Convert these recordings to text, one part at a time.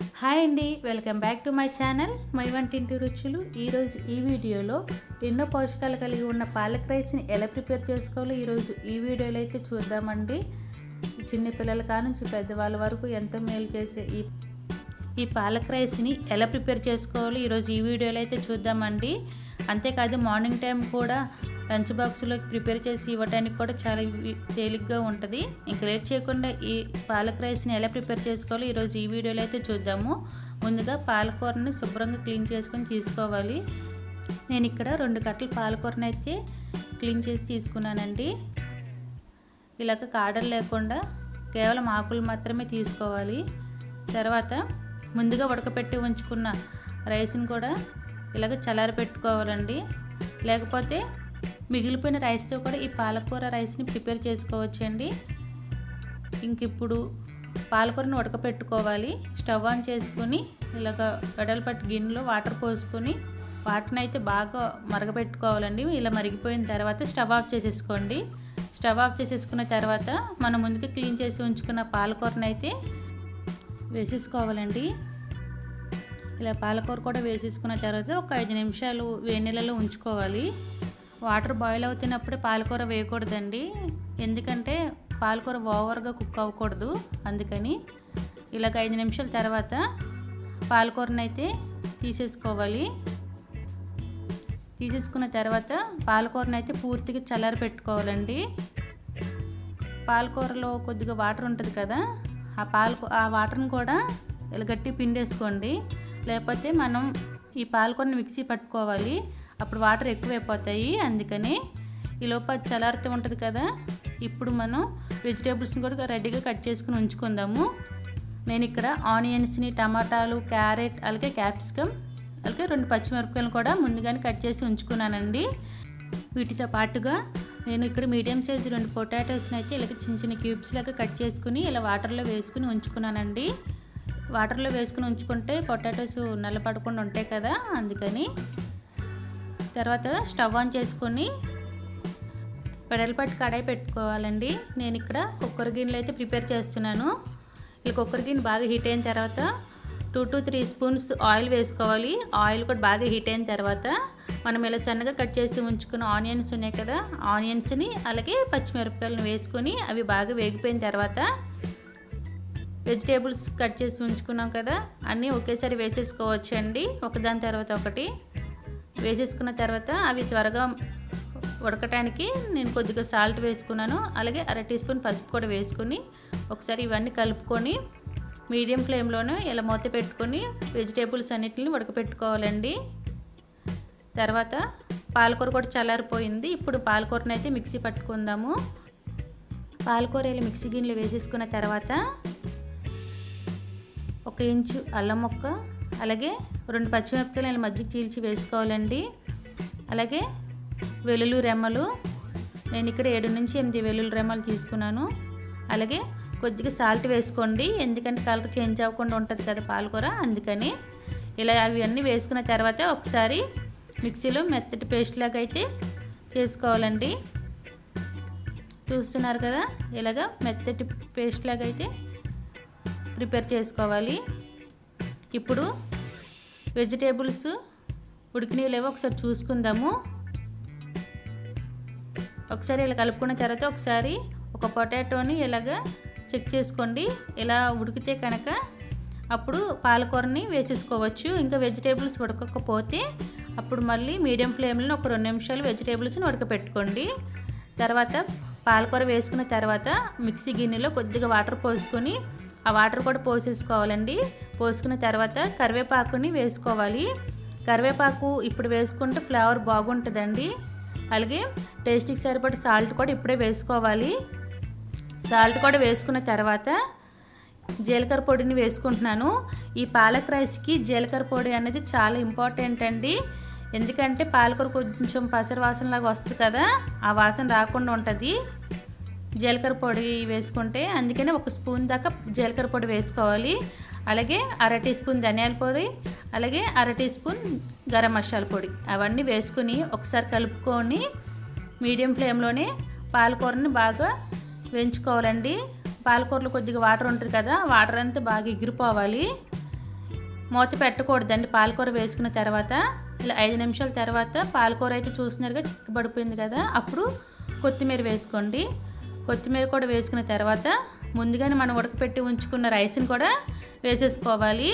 Hi అండి welcome back to my channel. My వంటింటి రుచులు. ఈరోజు ఈ వీడియోలో ఎన్నో పోషకాలు కలిగి ఉన్న పాలక్ రైస్ని ఎలా ప్రిపేర్ చేసుకోవాలో ఈరోజు ఈ వీడియోలో అయితే చూద్దామండి. చిన్నపిల్లల కానుంచి పెద్దవాళ్ళ వరకు ఎంతో మేలు చేసే ఈ ఈ పాలక్ రైస్ని ఎలా ప్రిపేర్ చేసుకోవాలో ఈరోజు ఈ వీడియోలో అయితే చూద్దామండి. అంతేకాదు మార్నింగ్ టైం కూడా లంచ్ బాక్స్లోకి ప్రిపేర్ చేసి ఇవ్వడానికి కూడా చాలా తేలిగ్గా ఉంటుంది. ఇంక లేట్ చేయకుండా ఈ పాలక్ రైస్ని ఎలా ప్రిపేర్ చేసుకోవాలో ఈరోజు ఈ వీడియోలో అయితే చూద్దాము. ముందుగా పాలకూరని శుభ్రంగా క్లీన్ చేసుకొని తీసుకోవాలి. నేను ఇక్కడ రెండు కట్టలు పాలకూరని అయితే క్లీన్ చేసి తీసుకున్నానండి. ఇలాగ కాడలు లేకుండా కేవలం ఆకులు మాత్రమే తీసుకోవాలి. తర్వాత ముందుగా ఉడకపెట్టి ఉంచుకున్న రైస్ని కూడా ఇలాగ చల్లారి పెట్టుకోవాలండి లేకపోతే మిగిలిపోయిన రైస్తో కూడా ఈ పాలకూర రైస్ని ప్రిపేర్ చేసుకోవచ్చండి. ఇంక ఇప్పుడు పాలకూరని ఉడకపెట్టుకోవాలి. స్టవ్ ఆన్ చేసుకొని ఇలాగ వెడల్పట్టి గిన్నెలో వాటర్ పోసుకొని వాటర్ని అయితే బాగా మరగపెట్టుకోవాలండి. ఇలా మరిగిపోయిన తర్వాత స్టవ్ ఆఫ్ చేసేసుకోండి. స్టవ్ ఆఫ్ చేసేసుకున్న తర్వాత మనం ముందుగా క్లీన్ చేసి ఉంచుకున్న పాలకూరని అయితే వేసేసుకోవాలండి. ఇలా పాలకూర కూడా వేసేసుకున్న తర్వాత ఒక ఐదు నిమిషాలు వేడి నీళ్ళలో ఉంచుకోవాలి. వాటర్ బాయిల్ అవుతున్నప్పుడే పాలకూర వేయకూడదండి. ఎందుకంటే పాలకూర ఓవర్గా కుక్ అవ్వకూడదు. అందుకని ఇలాగ ఐదు నిమిషాల తర్వాత పాలకూరని అయితే తీసేసుకోవాలి. తీసేసుకున్న తర్వాత పాలకూరని అయితే పూర్తిగా చల్లారి పెట్టుకోవాలండి. పాలకూరలో కొద్దిగా వాటర్ ఉంటుంది కదా ఆ పాలకూ ఆ వాటర్ని కూడా ఇలా గట్టి పిండేసుకోండి. లేకపోతే మనం ఈ పాలకూరని మిక్సీ పట్టుకోవాలి. అప్పుడు వాటర్ ఎక్కువైపోతాయి. అందుకని ఈ లోపు అది చల్లారితే ఉంటుంది కదా. ఇప్పుడు మనం వెజిటేబుల్స్ని కూడా రెడీగా కట్ చేసుకుని ఉంచుకుందాము. నేను ఇక్కడ ఆనియన్స్ని టమాటాలు క్యారెట్ అలాగే క్యాప్సికమ్ అలాగే రెండు పచ్చిమిరపకాయలు కూడా ముందుగానే కట్ చేసి ఉంచుకున్నానండి. వీటితో పాటుగా నేను ఇక్కడ మీడియం సైజు రెండు పొటాటోస్ని అయితే ఇలా చిన్న చిన్న క్యూబ్స్ లాగా కట్ చేసుకుని ఇలా వాటర్లో వేసుకుని ఉంచుకున్నానండి. వాటర్లో వేసుకుని ఉంచుకుంటే పొటాటోస్ నల్లపడకుండా ఉంటాయి కదా. అందుకని తర్వాత స్టవ్ ఆన్ చేసుకొని పెడలపట్టి కడాయి పెట్టుకోవాలండి. నేను ఇక్కడ కుక్కర్ గిన్నెలు అయితే ప్రిపేర్ చేస్తున్నాను. ఈ కుక్కర్ గిన్నె బాగా హీట్ అయిన తర్వాత two to three spoons oil వేసుకోవాలి. ఆయిల్ కూడా బాగా హీట్ అయిన తర్వాత మనం ఇలా సన్నగా కట్ చేసి ఉంచుకున్న ఆనియన్స్ ఉన్నాయి కదా ఆనియన్స్ని అలాగే పచ్చిమిరపకాయలను వేసుకొని అవి బాగా వేగిపోయిన తర్వాత వెజిటేబుల్స్ కట్ చేసి ఉంచుకున్నాం కదా అన్నీ ఒకేసారి వేసేసుకోవచ్చు అండి ఒకదాని తర్వాత ఒకటి. వేసేసుకున్న తర్వాత అవి త్వరగా ఉడకటానికి నేను కొద్దిగా సాల్ట్ వేసుకున్నాను. అలాగే అర టీ స్పూన్ పసుపు కూడా వేసుకుని ఒకసారి ఇవన్నీ కలుపుకొని మీడియం ఫ్లేమ్లోనే ఇలా మూత పెట్టుకొని వెజిటేబుల్స్ అన్నిటిని ఉడకపెట్టుకోవాలండి. తర్వాత పాలకూర కూడా చల్లారిపోయింది. ఇప్పుడు పాలకూరని అయితే మిక్సీ పట్టుకుందాము. పాలకూర ఇలా మిక్సీ గిన్నెలు వేసేసుకున్న తర్వాత ఒక ఇంచు అల్లం మొక్క అలాగే రెండు పచ్చిమిరపకాయలు ఇలా మజ్జిగ చీల్చి వేసుకోవాలండి. అలాగే వెల్లుల్లి రెమ్మలు. నేను ఇక్కడ ఏడు నుంచి ఎనిమిది వెల్లుల్లి రెమ్మలు తీసుకున్నాను. అలాగే కొద్దిగా సాల్ట్ వేసుకోండి. ఎందుకంటే కలర్ చేంజ్ అవ్వకుండా ఉంటుంది కదా పాలకూర అందుకని ఇలా అవి అన్నీ వేసుకున్న తర్వాత ఒకసారి మిక్సీలో మెత్తటి పేస్ట్ లాగా అయితే చేసుకోవాలండి. చూస్తున్నారు కదా? ఇలాగా మెత్తటి పేస్ట్ లాగా అయితే ప్రిపేర్ చేసుకోవాలి. ఇప్పుడు వెజిటేబుల్స్ ఉడికినవి లేవో ఒకసారి చూసుకుందాము. ఒకసారి ఇలా కలుపుకున్న తర్వాత ఒకసారి ఒక పొటాటోని ఇలాగ చెక్ చేసుకోండి. ఇలా ఉడికితే కనుక అప్పుడు పాలకూరని వేసేసుకోవచ్చు. ఇంకా వెజిటేబుల్స్ ఉడకకపోతే అప్పుడు మళ్ళీ మీడియం ఫ్లేమ్లో ఒక రెండు నిమిషాలు వెజిటేబుల్స్ని ఉడకపెట్టుకోండి. తర్వాత పాలకూర వేసుకున్న తర్వాత మిక్సీ గిన్నెలో కొద్దిగా వాటర్ పోసుకొని ఆ వాటర్ కూడా పోసేసుకోవాలండి. పోసుకున్న తర్వాత కరివేపాకుని వేసుకోవాలి. కరివేపాకు ఇప్పుడు వేసుకుంటే ఫ్లేవర్ బాగుంటుందండి. అలాగే టేస్ట్కి సరిపడే సాల్ట్ కూడా ఇప్పుడే వేసుకోవాలి. సాల్ట్ కూడా వేసుకున్న తర్వాత జీలకర్ర పొడిని వేసుకుంటున్నాను. ఈ పాలక్ రైస్కి జీలకర్ర పొడి అనేది చాలా ఇంపార్టెంట్ అండి. ఎందుకంటే పాలకూర కొంచెం పసర వాసనలాగా వస్తుంది కదా ఆ వాసన రాకుండా ఉంటుంది. జీలకర్ర పొడి వేసుకుంటే అందుకనే ఒక స్పూన్ దాకా జీలకర్ర పొడి వేసుకోవాలి. అలాగే అర టీ స్పూన్ ధనియాల పొడి అలాగే అర టీ స్పూన్ గరం మసాలా పొడి. అవన్నీ వేసుకుని ఒకసారి కలుపుకొని మీడియం ఫ్లేమ్లోనే పాలకూరని బాగా వేయించుకోవాలండి. పాలకూరలో కొద్దిగా వాటర్ ఉంటుంది కదా వాటర్ అంతా బాగా ఎగిరిపోవాలి. మూత పెట్టకూడదండి పాలకూర వేసుకున్న తర్వాత. ఇలా ఐదు నిమిషాల తర్వాత పాలకూర అయితే చూసినారుగా చిక్కబడిపోయింది కదా అప్పుడు కొత్తిమీర వేసుకోండి. కొత్తిమీర కూడా వేసుకున్న తర్వాత ముందుగానే మనం ఉడకపెట్టి ఉంచుకున్న రైస్ని కూడా వేసేసుకోవాలి.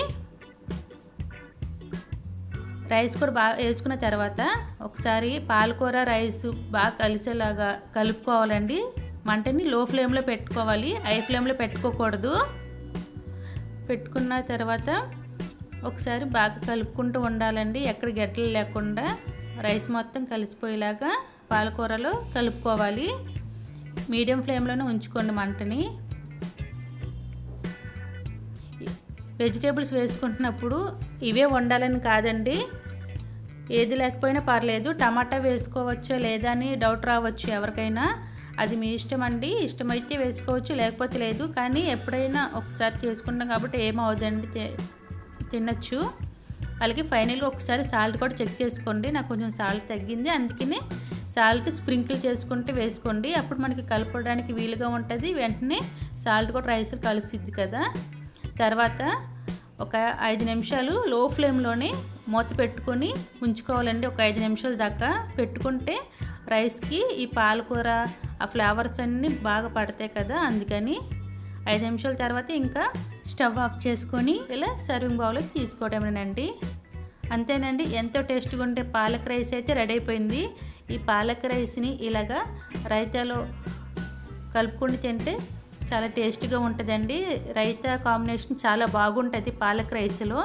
రైస్ కూడా బాగా వేసుకున్న తర్వాత ఒకసారి పాలకూర రైస్ బాగా కలిసేలాగా కలుపుకోవాలండి. మంటని లో ఫ్లేమ్లో పెట్టుకోవాలి. హై ఫ్లేమ్లో పెట్టుకోకూడదు. పెట్టుకున్న తర్వాత ఒకసారి బాగా కలుపుకుంటూ ఉండాలండి. ఎక్కడ గడ్డలు లేకుండా రైస్ మొత్తం కలిసిపోయేలాగా పాలకూరలో కలుపుకోవాలి. మీడియం ఫ్లేమ్లోనే ఉంచుకోండి మంటని. వెజిటేబుల్స్ వేసుకుంటున్నప్పుడు ఇవే వండాలని కాదండి. ఏది లేకపోయినా పర్లేదు టమాటా వేసుకోవచ్చో లేదా అని డౌట్ రావచ్చు ఎవరికైనా. అది మీ ఇష్టం అండి. ఇష్టమైతే వేసుకోవచ్చు లేకపోతే లేదు. కానీ ఎప్పుడైనా ఒకసారి చేసుకుంటాం కాబట్టి ఏమవుదండి తినచ్చు. అలాగే ఫైనల్గా ఒకసారి సాల్ట్ కూడా చెక్ చేసుకోండి. నాకు కొంచెం సాల్ట్ తగ్గింది. అందుకనే సాల్ట్ స్ప్రింకిల్ చేసుకుంటే వేసుకోండి. అప్పుడు మనకి కలపడానికి వీలుగా ఉంటుంది. వెంటనే సాల్ట్ కూడా రైస్ కలిసిద్ది కదా. తర్వాత ఒక ఐదు నిమిషాలు లో ఫ్లేమ్లోనే మూత పెట్టుకొని ఉంచుకోవాలండి. ఒక ఐదు నిమిషాల దాకా పెట్టుకుంటే రైస్కి ఈ పాలకూర ఆ ఫ్లేవర్స్ అన్నీ బాగా పడతాయి కదా. అందుకని ఐదు నిమిషాల తర్వాత ఇంకా స్టవ్ ఆఫ్ చేసుకొని ఇలా సర్వింగ్ బౌల్కి తీసుకోవటమేనండి. అంతేనండి ఎంతో టేస్ట్గా ఉండే పాలక్ రైస్ అయితే రెడీ అయిపోయింది. ఈ పాలక్ రైస్ని ఇలాగా రైతాలో కలుపుకొని తింటే చాలా టేస్ట్గా ఉంటుందండి. రైతా కాంబినేషన్ చాలా బాగుంటుంది పాలక్ రైస్లో.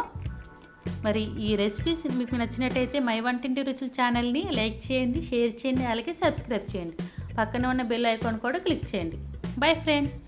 మరి ఈ రెసిపీస్ మీకు నచ్చినట్టయితే మై వంటింటి రుచుల ఛానల్ని లైక్ చేయండి షేర్ చేయండి అలాగే సబ్స్క్రైబ్ చేయండి. పక్కన ఉన్న బెల్ ఐకాన్ కూడా క్లిక్ చేయండి. Bye friends